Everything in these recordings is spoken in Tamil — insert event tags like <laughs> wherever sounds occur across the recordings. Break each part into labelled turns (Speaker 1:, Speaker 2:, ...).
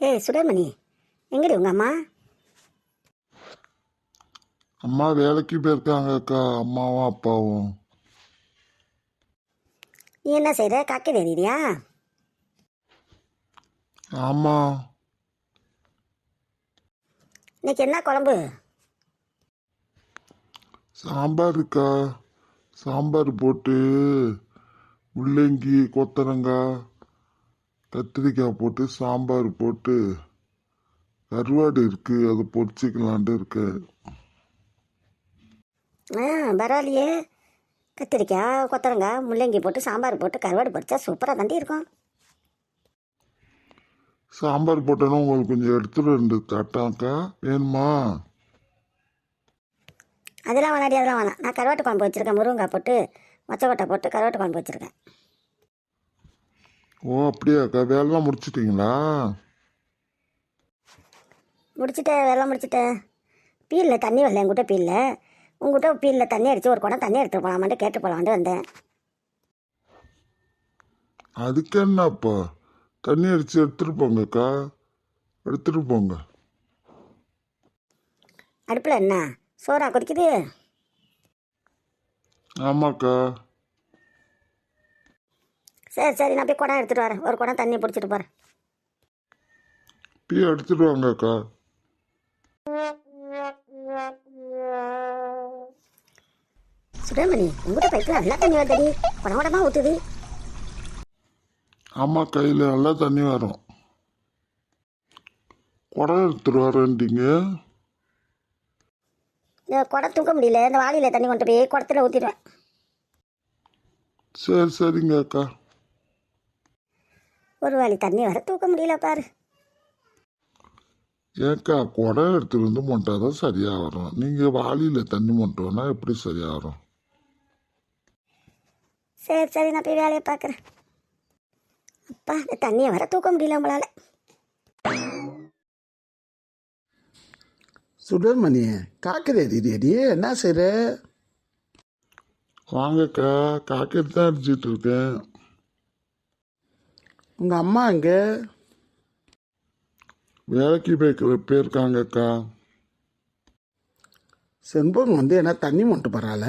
Speaker 1: ஏய் சுடர்மணி எங்கடி உங்கள் அம்மா?
Speaker 2: அம்மா வேலைக்கு போயிருக்காங்க அக்கா. அம்மாவும் அப்பாவும்.
Speaker 1: நீ என்ன செய்கிற காக்கை தெரியுறியா
Speaker 2: ஆமாம்
Speaker 1: இன்னைக்கு என்ன குழம்பு?
Speaker 2: சாம்பார் இருக்கா சாம்பார் போட்டு முள்ளங்கி கொத்தரங்காய் கத்திரிக்காய் போட்டு சாம்பார் போட்டு கருவாடு இருக்கு அதை பொரிச்சிக்கலான்ட்டு இருக்கு.
Speaker 1: ஆ பரவாயில்லையே. கத்திரிக்காய் கொத்தரங்காய் முள்ளங்கி போட்டு சாம்பார் போட்டு கருவாடு பொரிச்சா சூப்பராக தாண்டி இருக்கும்.
Speaker 2: சாம்பார் போட்டோன்னா உங்களுக்கு கொஞ்சம் எடுத்துட்டு ரெண்டு தட்டாக்கா. வேணுமா?
Speaker 1: அதெல்லாம் வேணாடி அதெல்லாம் வேணாம். நான் கருவாட்டு குழம்பு வச்சுருக்கேன். முருங்கைக்காய் போட்டு மொச்சக்கொட்டை போட்டு கருவாட்டு குழம்பு வச்சுருக்கேன்.
Speaker 2: ஓ அப்படியாக்கா வேலைலாம் முடிச்சிட்டிங்களா?
Speaker 1: முடிச்சிட்டேன் வேலை முடிச்சிட்டேன் பீலில் தண்ணி வரல என்கிட்ட பீலில். உங்ககிட்ட பீலில் தண்ணி அடித்து ஒரு குடம் தண்ணி எடுத்துட்டு போகலாமான்ட்டு கேட்டு போகலான்ட்டு வந்தேன்.
Speaker 2: அதுக்கு என்னப்பா? தண்ணி அடித்து எடுத்துட்டு போங்கக்கா எடுத்துட்டு போங்க.
Speaker 1: அடுப்பில் என்ன? சோறா கொதிக்குது?
Speaker 2: ஆமாக்கா.
Speaker 1: சரி சரி நான் போய் குடம் எடுத்துகிட்டு வரேன். ஒரு குடம் தண்ணி பிடிச்சிட்டு போகிறேன்
Speaker 2: டீ எடுத்துட்டு வாங்கக்கா
Speaker 1: சுடமணி உங்ககிட்ட பைப்பில் நல்லா தண்ணி வருதடி. குடம் குடமாக ஊற்றுது
Speaker 2: ஆமாம் கையில் நல்லா தண்ணி வரும். குடம் எடுத்துட்டு வரேன்ட்டீங்க.
Speaker 1: இந்த குடம் தூக்க முடியல. இந்த வாளியில் தண்ணி கொண்டு போய் குடத்துல ஊற்றிடுவேன்
Speaker 2: சரி சரிங்க அக்கா.
Speaker 1: ஒரு வாளி தண்ணி வர தூக்க முடியல பாரு.
Speaker 2: ஏக்கா குடம் எடுத்துட்டு வந்து மொட்டால் தான் சரியாக வரும் நீங்கள் வாளியில் தண்ணி மொட்டோன்னா எப்படி சரியாக வரும்
Speaker 1: சரி சரி நான் போய் வேலையை பார்க்குறேன். அப்பா இந்த தண்ணியை வர தூக்க முடியல நம்மளால
Speaker 3: சுடர்மணி காக்கதே அடி என்ன செய்கிற
Speaker 2: வாங்கக்கா காக்கெட் தான் அடிச்சிட்டு இருக்கேன்.
Speaker 3: உங்கள் அம்மா அங்கே?
Speaker 2: வேலைக்கு போய் போயிருக்காங்கக்கா.
Speaker 3: செண்பகம் வந்து என்ன தண்ணி மொண்டு போகிறாள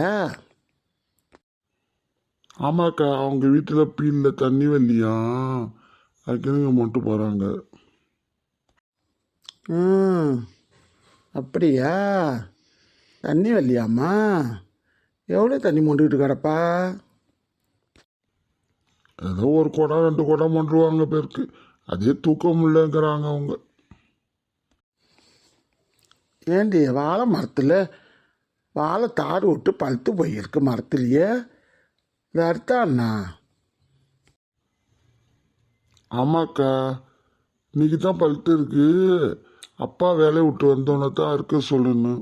Speaker 2: ஆமாக்கா அவங்க வீட்டில் பீலில் தண்ணி வரலையா அதுக்கு மொட்டு போகிறாங்க
Speaker 3: ம் அப்படியா? தண்ணி வரலையாம்மா எவ்வளோ தண்ணி மொண்டுக்கிட்டு கிடப்பா
Speaker 2: ஏதோ ஒரு குடம் ரெண்டு குடம் மொண்டுருவாங்க பேருக்கு. அதே தூக்க முடியலங்கிறாங்க அவங்க.
Speaker 3: ஏண்டி வாழை மரத்தில் வாழை தார் விட்டு பழுத்து போயிருக்கு மரத்துலையே. இது அர்த்தம் அண்ணா
Speaker 2: ஆமாக்கா இன்னைக்கு தான் பழுத்து இருக்கு. அப்பா வேலையை விட்டு வந்தோன்னே தான் இருக்க சொல்லணும்.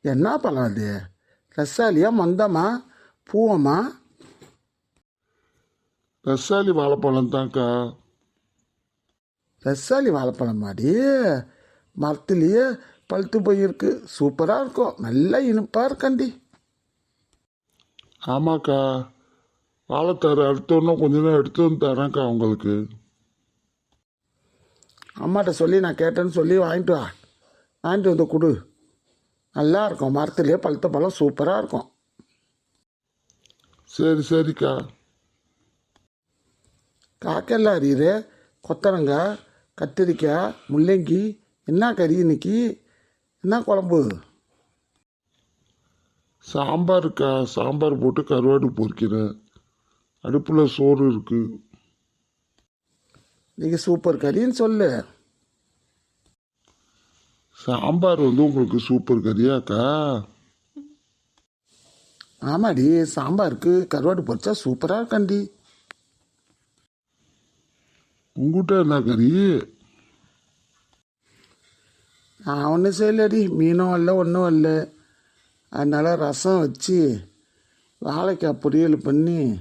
Speaker 3: என்ன பழம் அது? ரசாலியா மந்தமா பூவமா?
Speaker 2: ரசாலி வாழைப்பழம் தான்க்கா.
Speaker 3: ரசாலி வாழைப்பழம் மாதிரி மரத்துலேயே பழுத்து போயிருக்கு. சூப்பராக இருக்கும். நல்லா இனிப்பாக இருக்கண்டி.
Speaker 2: ஆமாக்கா. வாழைத்தாரு அடுத்தோன்னா கொஞ்ச நேரம் எடுத்து வந்து தரேன்க்கா உங்களுக்கு.
Speaker 3: அம்மாட்ட சொல்லி நான் கேட்டேன்னு சொல்லி வாங்கிட்டு வா. வாங்கிட்டு வந்து கொடு. நல்லா இருக்கும். மரத்துலேயே பழுத்த பழம் சூப்பராக இருக்கும்.
Speaker 2: சரி சரிக்கா.
Speaker 3: காக்கெல்லாம் அறியுது கொத்தரங்காய் கத்திரிக்காய் முள்ளங்கி என்ன கறி இன்னைக்கு? என்ன குழம்பு?
Speaker 2: சாம்பாருக்கா சாம்பார் போட்டு கருவாடு பொரிக்கிறேன் அடுப்பில் சோறு இருக்கு.
Speaker 3: நீங்கள் சூப்பர் கறின்னு சொல்லு.
Speaker 2: சாம்பார் வந்து உங்களுக்கு சூப்பர் கறியாக்கா
Speaker 3: ஆமாடி சாம்பாருக்கு கருவாடு பொரிச்சா சூப்பராக இருக்கண்டி
Speaker 2: உங்ககிட்ட என்ன கறி?
Speaker 3: நான் ஒன்றும் செய்யலடி. மீனும் இல்லை ஒன்றும் இல்லை அதனால் ரசம் வச்சு வாழைக்காய் பொரியல் பண்ணி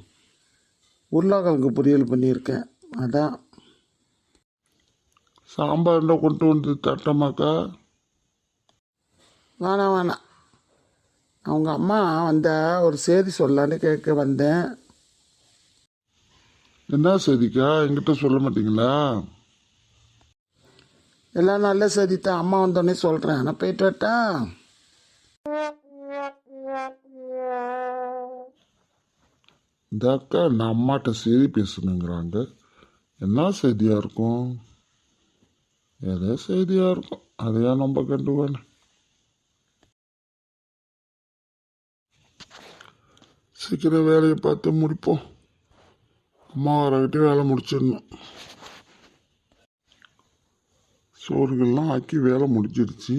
Speaker 3: உருளைக்கிழங்கு பொரியல் பண்ணியிருக்கேன். அதான்.
Speaker 2: சாம்பார்னா கொண்டு வந்து தட்டமாக்கா
Speaker 3: வேணாம் வேணாம். அவங்க அம்மா வந்த ஒரு செய்தி சொல்லலான்னு கேட்க வந்தேன்.
Speaker 2: என்ன செய்திக்கா என்கிட்ட சொல்ல மாட்டீங்களா?
Speaker 3: எல்லாம் நல்ல சரித்தான் அம்மா வந்தோடனே சொல்கிறேன் நான் போயிட்டு வரட்டா?
Speaker 2: இந்த அக்கா நான் அம்மாட்ட செய்தி பேசணுங்கிறாங்க என்ன செய்தியாக இருக்கும்? ஏதோ செய்தியாக இருக்கும். அதையா நம்ம கண்டுவானே சீக்கிரம் வேலையை பார்த்து முடிப்போம். அம்மா வரக்கிட்டே வேலை முடிச்சிடணும். சோறுகள்லாம் ஆக்கி வேலை முடிஞ்சிருச்சு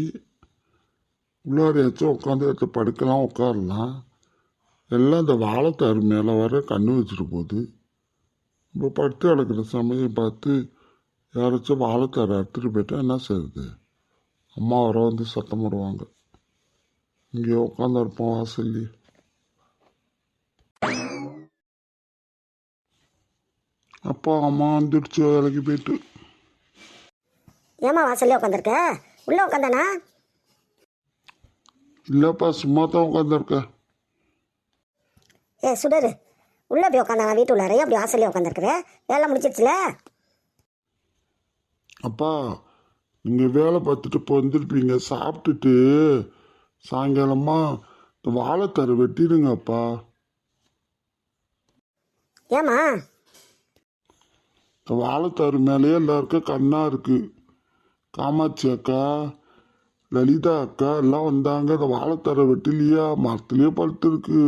Speaker 2: உள்ளாரையாச்சும் உட்காந்து எடுத்து படுக்கலாம் உட்காரலாம். எல்லாம் இந்த வாழைத்தாறு மேலே வர கண்ணு வச்சுட்டு போகுது. இப்போ படுத்து கிடக்கிற சமயம் பார்த்து யாராச்சும் வாழைத்தாறு அறுத்துட்டு போயிட்டா என்ன செய்யுது அம்மா வர வந்து சத்தம் போடுவாங்க. இங்கே உட்காந்து இருப்போம் வாசல்லே அப்பா அம்மா வந்துடுச்சு வேலைக்கு போயிட்டு.
Speaker 1: ஏமா வாசல்லே உட்காந்துருக்க உள்ளே உட்காந்தானா
Speaker 2: இல்லைப்பா சும்மா தான் உட்காந்துருக்கேன்
Speaker 1: ஏ சுடரு. உள்ளே போய் உட்காந்தானா வீட்டு உள்ளாரையும் அப்படி வாசல்லே உட்காந்துருக்குற வேலை முடிச்சிருச்சுல
Speaker 2: அப்பா நீங்கள் வேலை பார்த்துட்டு இப்போ வந்திருப்பீங்க. சாப்பிட்டுட்டு சாயங்காலமா இந்த வாழைத்தாறு வெட்டிடுங்கப்பா.
Speaker 1: ஏமா
Speaker 2: இந்த வாழைத்தாறு மேலேயே எல்லாருக்கும் கண்ணா இருக்கு. காமாட்சி அக்கா லலிதா அக்கா எல்லாம் வந்தாங்க. இந்த வாழைத்தாரை வெட்டிலையா? மரத்துலேயே பழுத்து இருக்கு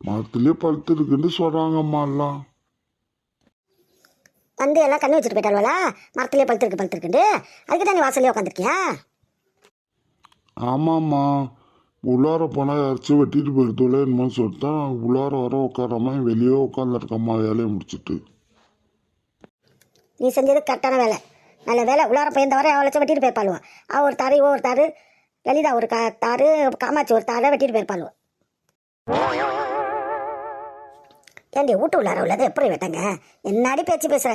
Speaker 2: மரத்துலேயே பழுத்து இருக்குன்னு சொல்கிறாங்கம்மா எல்லாம்.
Speaker 1: வந்து எல்லாம் கண்ணு வச்சுட்டு போயிட்டாள்வலா மரத்துலேயே பழுத்திருக்கு பழுத்திருக்குண்டு அதுக்கு தான் நீ வாசல்லே உட்காந்துருக்கியா
Speaker 2: ஆமாம்மா. உள்ளார போனால் யாராச்சும் வெட்டிட்டு போயிடுதோல என்னமோ சொல்லிட்டு தான் உள்ளார வர உட்காராம வெளியே உட்காந்துருக்கம்மா வேலையை முடிச்சிட்டு.
Speaker 1: நீ செஞ்சது கரெக்டான வேலை. நல்ல வேலை. உள்ளார போயிருந்தவரை அவளை வெட்டிட்டு போயிருப்பாளுவா. அவள் ஒரு தாரு இவ ஒரு தாரு. லலிதா ஒரு கா தாரு காமாட்சி ஒரு தாரை வெட்டிட்டு போயிருப்பாளுவா. ஏண்டி வீட்டு உள்ளார உள்ளது எப்படி வெட்டங்க? என்னாடி பேச்சு பேசுற?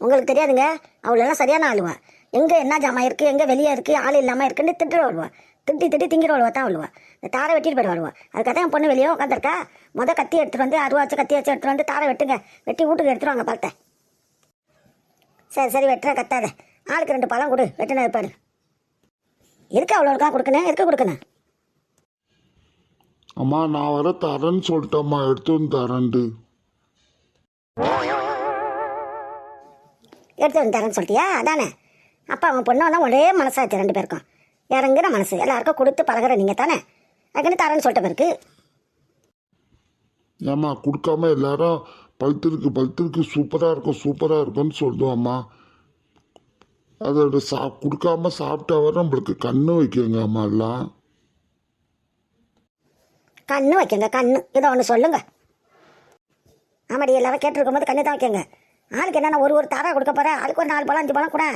Speaker 1: உங்களுக்கு தெரியாதுங்க? அவளெல்லாம் சரியான ஆளுவான் எங்கே என்ன ஜாமான் இருக்குது எங்கே வெளியே இருக்குது ஆள் இல்லாமல் இருக்குன்னு திட்டு வருவா திட்டி திட்டி திங்கிற வருவா தான் வருவா இந்த தாரை வெட்டிட்டு போயிட்டு வருவா அதுக்காக என் பொண்ணு வெளியே உட்காந்துருக்கா முத கத்தி எடுத்துட்டு வந்து அருவா வச்சு கத்தி வச்சு எடுத்துட்டு வந்து தாரை வெட்டுங்க. வெட்டி வீட்டுக்கு எடுத்துருவாங்க பார்த்தேன் சரி சரி வெட்டுறேன் கத்தாத. ஆளுக்கு ரெண்டு பழம் கொடு வெட்டின வைப்பாரு எதுக்கு அவ்வளோக்கா கொடுக்கணும்? எதுக்கு கொடுக்கணும்?
Speaker 2: அம்மா நான் வர தரேன்னு சொல்லிட்டேம்மா எடுத்து வந்து தரேன்ட்டு.
Speaker 1: எடுத்து வந்து தரேன்னு சொல்லிட்டியா? அதானே. அப்பா அவன் பொண்ணு தான் ஒரே மனசாச்சு ரெண்டு பேருக்கும். இறங்குற மனசு. எல்லாருக்கும் கொடுத்து பழகுற நீங்கள் தானே. அதுக்குன்னு தரேன்னு சொல்லிட்ட பிறகு.
Speaker 2: ஏம்மா கொடுக்காம எல்லாரும் பழுத்திருக்கு பழுத்திருக்கு சூப்பராக இருக்கும் சூப்பராக இருக்கும்னு சொல்லுவோம்மா அதோட சா கொடுக்காம சாப்பிட்டா வர நம்மளுக்கு கண்ணு வைக்கங்க அம்மா எல்லாம்.
Speaker 1: கண்ணு வைக்கங்க கண்ணு. இதை ஒன்று சொல்லுங்க. ஆமாடி எல்லாரும் கேட்டுருக்கும் போது கண்ணு தான் வைக்கங்க. ஆளுக்கு என்னென்ன ஒரு ஒரு தாரா கொடுக்க போகிறேன் ஆளுக்கு ஒரு நாலு பழம் அஞ்சு பழம் கூட.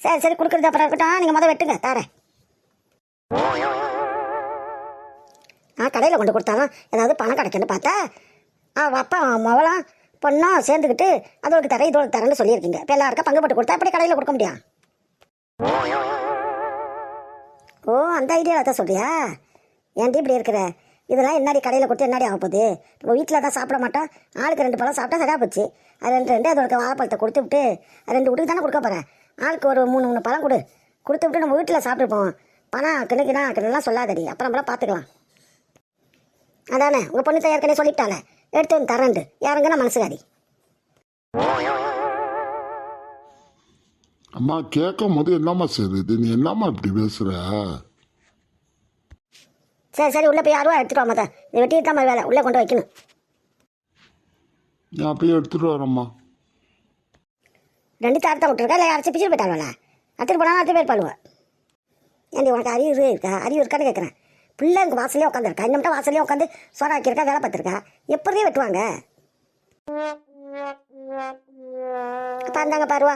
Speaker 1: சரி சரி கொடுக்குறது அப்புறம் இருக்கட்டும். நீங்கள் முதல் வெட்டுங்க தாரேன். நான் கடையில் கொண்டு கொடுத்தாலும் ஏதாவது பணம் கிடைக்குன்னு பார்த்தா அவள் அப்பா மவளும் பொண்ணா சேர்ந்துக்கிட்டு அதோட தரேன் இதோட தரேன்னு சொல்லியிருக்கீங்க. இப்போ எல்லாருக்கும் பங்கு போட்டு கொடுத்தா எப்படி கடையில் கொடுக்க முடியும்? ஓ அந்த ஐடியாவில் தான் சொல்றியா? ஏன்டி இப்படி இருக்கிற? இதெல்லாம் என்னாடி கடையில் கொடுத்து என்னாடி ஆக போகுது? நம்ம வீட்டில் தான் சாப்பிட மாட்டோம். ஆளுக்கு ரெண்டு பழம் சாப்பிட்டா சரியாக போச்சு. அது ரெண்டு ரெண்டு அதோட வாழைப்பழத்தை கொடுத்து விட்டு அது ரெண்டு வீட்டுக்கு தானே கொடுக்க போகிறேன் ஆளுக்கு ஒரு மூணு மூணு பழம் கொடு. கொடுத்து விட்டு நம்ம வீட்டில் சாப்பிட்டுருப்போம் பணம் கிணக்கினா கிணலாம் சொல்லாதடி. அப்புறம் அப்புறம் பார்த்துக்கலாம் அதானே உங்கள் பொண்ணு தான் ஏற்கனவே சொல்லிட்டாலே எடுத்து வந்து தரேன்ட்டு யாருங்கன்னா மனசுகாரி
Speaker 2: அம்மா கேட்கும் போது என்னம்மா செய்யுது? நீ என்னம்மா இப்படி பேசுற?
Speaker 1: சரி சரி உள்ளே போய் யாரும் எடுத்துட்டு வா மொத்தம் இதை வெட்டிட்டு தான் வேலை. உள்ளே கொண்டு வைக்கணும்.
Speaker 2: நான் போய் எடுத்துட்டு வரேம்மா.
Speaker 1: ரெண்டு தாரத்தை விட்டுருக்கா? இல்லை யாராச்சும் பிச்சுட்டு போயிட்டாங்களா? அத்துட்டு போனாலும் அத்து பேர் பாடுவா. ஏண்டி உனக்கு அறிவு இருக்கா? அறிவு இருக்கான்னு கேட்குறேன் பிள்ளை இங்கே வாசலே உட்காந்துருக்கா மட்டும் வாசலே உட்காந்து சோறாக்கியிருக்கா வேலை பார்த்துருக்கா? எப்படி வெட்டுவாங்க? அப்போ அந்தாங்க பாருவா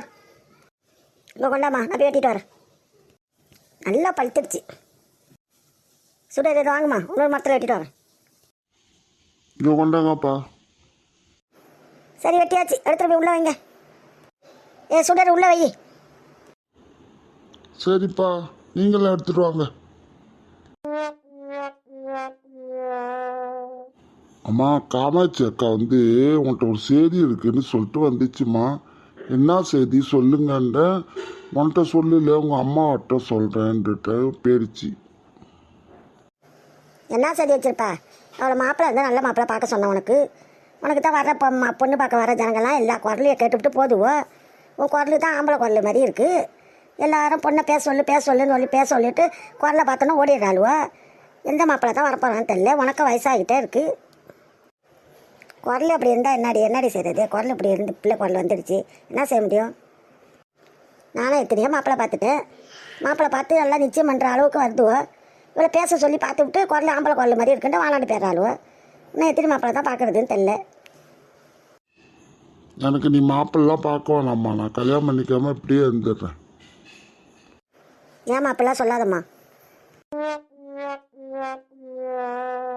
Speaker 1: இங்கே கொண்டாமா நான் போய் வெட்டிட்டு வரேன். நல்லா பழுத்துடுச்சு. சுடர் இதை வாங்குமா இன்னொரு மரத்தில் வெட்டிட்டு வரேன்.
Speaker 2: இங்கே கொண்டாங்கப்பா.
Speaker 1: சரி வெட்டியாச்சு. எடுத்துட்டு போய் உள்ளே வைங்க. ஏ சுடர் உள்ளே வை.
Speaker 2: சரிப்பா நீங்களும் எடுத்துட்டு வாங்க. அம்மா காமாட்சி அக்கா வந்து உன்கிட்ட ஒரு செய்தி இருக்குன்னு சொல்லிட்டு வந்துச்சுமா என்ன செய்தி? சொல்லுங்கன்ற. உன்கிட்ட சொல்லல உங்கள் அம்மாவிட்ட சொல்கிறேன்ட்டு போயிடுச்சு
Speaker 1: என்ன செய்தி வச்சிருப்பா? அவளை மாப்பிள்ளை இருந்தால் நல்ல மாப்பிள்ளை பார்க்க சொன்னேன் உனக்கு. உனக்கு தான் வர பொண்ணு பார்க்க வர ஜனங்கள்லாம் எல்லா குரலையும் கேட்டுவிட்டு போதுவோ? உன் குரல் தான் ஆம்பளை குரல் மாதிரி இருக்குது எல்லாரும் பொண்ணை பேச சொல்லு பேச சொல்லுன்னு சொல்லி பேச சொல்லிட்டு குரலை பார்த்தோன்னா ஓடிடுறாளுவோ? எந்த மாப்பிள்ளை தான் வரப்போறான்னு தெரியல. உனக்கு வயசாகிட்டே இருக்குது குரல் அப்படி இருந்தால் என்னடி? என்னடி செய்கிறது குரல் இப்படி இருந்து பிள்ளை குரல் வந்துடுச்சு. என்ன செய்ய முடியும்? நானும் எத்தனையோ மாப்பிள்ளை பார்த்துட்டேன். மாப்பிள்ளை பார்த்து எல்லாம் நிச்சயம் பண்ணுற அளவுக்கு வருதுவோ. இவளை பேச சொல்லி பார்த்து விட்டு குரல் ஆம்பளை குரல் மாதிரி இருக்குன்ட்டு வாழாண்டு பேராளுவோ இன்னும் எத்தனை மாப்பிள்ளை தான் பார்க்குறதுன்னு தெரில
Speaker 2: எனக்கு நீ மாப்பிள்ளலாம் பார்க்க வேணாம்மா. நான் கல்யாணம் பண்ணிக்காம இப்படியே இருந்துடுறேன்.
Speaker 1: ஏன் மாப்பிள்ளை சொல்லாதம்மா? Yeah, <laughs> yeah.